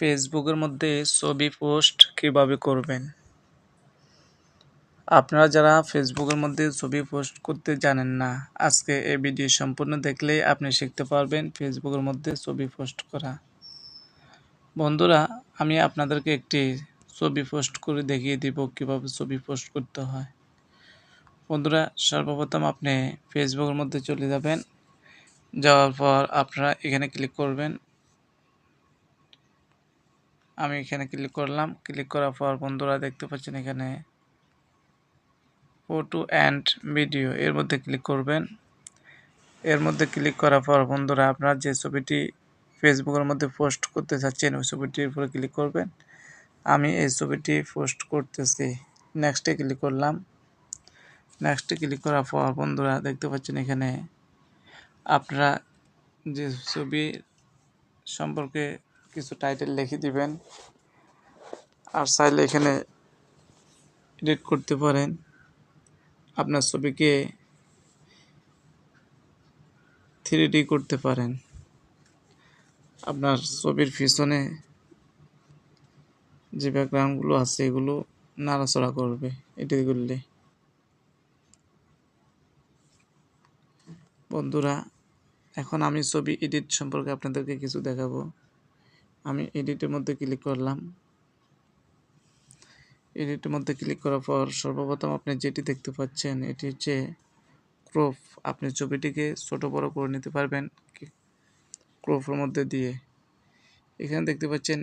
ফেসবুকের মধ্যে ছবি পোস্ট কীভাবে করবেন? আপনারা যারা ফেসবুকের মধ্যে ছবি পোস্ট করতে জানেন না, আজকে এই ভিডিও সম্পূর্ণ দেখলেই আপনি শিখতে পারবেন ফেসবুকের মধ্যে ছবি পোস্ট করা। বন্ধুরা, আমি আপনাদেরকে একটি ছবি পোস্ট করে দেখিয়ে দিব কীভাবে ছবি পোস্ট করতে হয়। বন্ধুরা, সর্বপ্রথম আপনি ফেসবুকের মধ্যে চলে যাবেন। যাওয়ার পর আপনারা এখানে ক্লিক করবেন। আমি এখানে ক্লিক করলাম। ক্লিক করার পর বন্ধুরা দেখতে পাচ্ছেন এখানে ফটো অ্যান্ড ভিডিও এর মধ্যে ক্লিক করবেন। এর মধ্যে ক্লিক করার পর বন্ধুরা আপনার যে ছবিটি ফেসবুকের মধ্যে পোস্ট করতে চাচ্ছেন, ওই ছবিটির উপরে ক্লিক করবেন। আমি এই ছবিটি পোস্ট করতেছি। নেক্সটে ক্লিক করলাম। নেক্সটে ক্লিক করার পর বন্ধুরা দেখতে পাচ্ছেন এখানে আপনারা যে ছবি সম্পর্কে কিছু টাইটেল লিখে দিবেন। আর চাইলে এখানে এডিট করতে পারেন। আপনার ছবিকে থ্রি করতে পারেন। আপনার ছবির পিছনে যে ব্যাকগ্রাউন্ডগুলো আছে এগুলো নাড়াচড়া করবে এটি করলে। বন্ধুরা, এখন আমি ছবি এডিট সম্পর্কে আপনাদেরকে কিছু দেখাবো। আমি এডিটের মধ্যে ক্লিক করলাম। এডিটের মধ্যে ক্লিক করার পর সর্বপ্রথম আপনি যেটি দেখতে পাচ্ছেন, এটি হচ্ছে ক্রপ আপনি ছবিটিকে ছোট বড় করে নিতে পারবেন ক্রপের মধ্যে দিয়ে। এখানে দেখতে পাচ্ছেন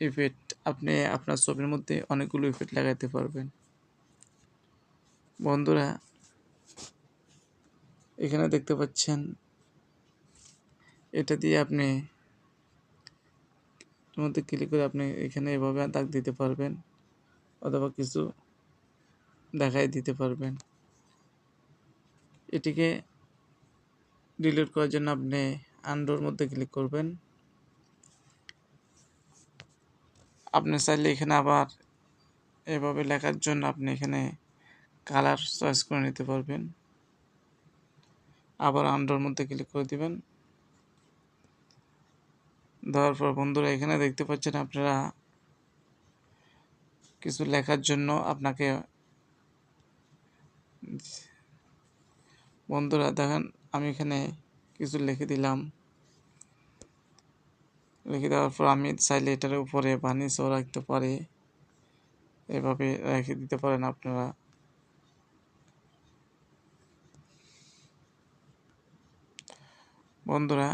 ইফেক্ট আপনি আপনার ছবির মধ্যে অনেকগুলো ইফেক্ট লাগাইতে পারবেন। বন্ধুরা, এখানে দেখতে পাচ্ছেন, এটা দিয়ে আপনি মধ্যে ক্লিক করে আপনি এখানে এভাবে দাগ দিতে পারবেন অথবা কিছু দেখাই দিতে পারবেন। এটিকে ডিলিট করার জন্য আপনি আন্ডোর মধ্যে ক্লিক করবেন। আপনি চাইলে এখানে আবার এভাবে লেখার জন্য আপনি এখানে কালার চয়েস করে নিতে পারবেন। আবার আন্ডোর মধ্যে ক্লিক করে দিবেন। দেওয়ার পর বন্ধুরা এখানে দেখতে পাচ্ছেন আপনারা কিছু লেখার জন্য আপনাকে বন্ধুরা দেখেন, আমি এখানে কিছু লিখে দিলাম। লিখে দেওয়ার পর আমি চাইলে এটার উপরে বানিয়েও রাখতে পারি। এভাবে রেখে দিতে পারেন আপনারা। বন্ধুরা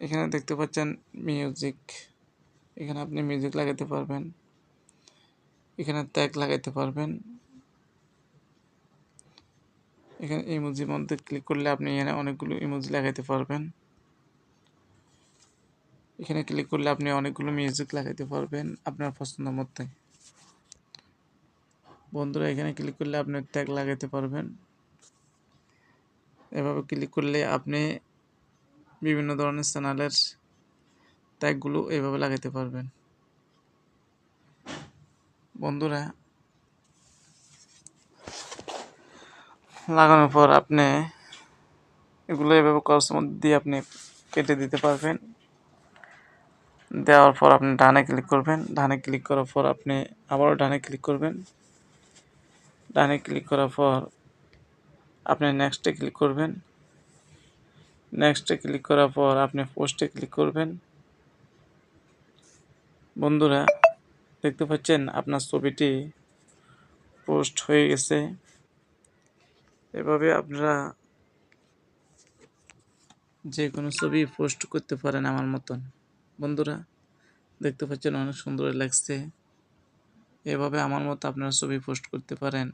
এখানে দেখতে পাচ্ছেন মিউজিক এখানে আপনি মিউজিক লাগাতে পারবেন। এখানে ট্যাগ লাগাইতে পারবেন। এখানে ইমোজির মধ্যে ক্লিক করলে আপনি এখানে অনেকগুলো ইমোজি লাগাইতে পারবেন। এখানে ক্লিক করলে আপনি অনেকগুলো মিউজিক লাগাইতে পারবেন আপনার পছন্দ মতো বন্ধুরা, এখানে ক্লিক করলে আপনি ট্যাগ লাগাইতে পারবেন। এভাবে ক্লিক করলে আপনি বিভিন্ন ধরনের চ্যানেলের ট্যাগগুলো এভাবে লাগাতে পারবেন। বন্ধুরা, লাগানোর পর আপনি এগুলো এভাবে করার মধ্যে দিয়ে আপনি কেটে দিতে পারবেন। দেওয়ার পর আপনি ডানে ক্লিক করবেন। ডানে ক্লিক করার পর আপনি আবারও ডানে ক্লিক করবেন। ডানে ক্লিক করার পর আপনি নেক্সটে ক্লিক করবেন। নেক্সটে ক্লিক করার পর আপনি পোস্টে ক্লিক করবেন। বন্ধুরা, দেখতে পাচ্ছেন আপনার ছবিটি পোস্ট হয়ে গেছে। এভাবে আপনারা যে কোনো ছবি পোস্ট করতে পারেন আমার মতন। বন্ধুরা, দেখতে পাচ্ছেন অনেক সুন্দর লাগছে। এভাবে আমার মতো আপনারা ছবি পোস্ট করতে পারেন।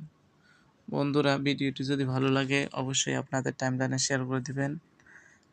বন্ধুরা, ভিডিওটি যদি ভালো লাগে, অবশ্যই আপনাদের টাইম লাইনে শেয়ার করে দিবেন।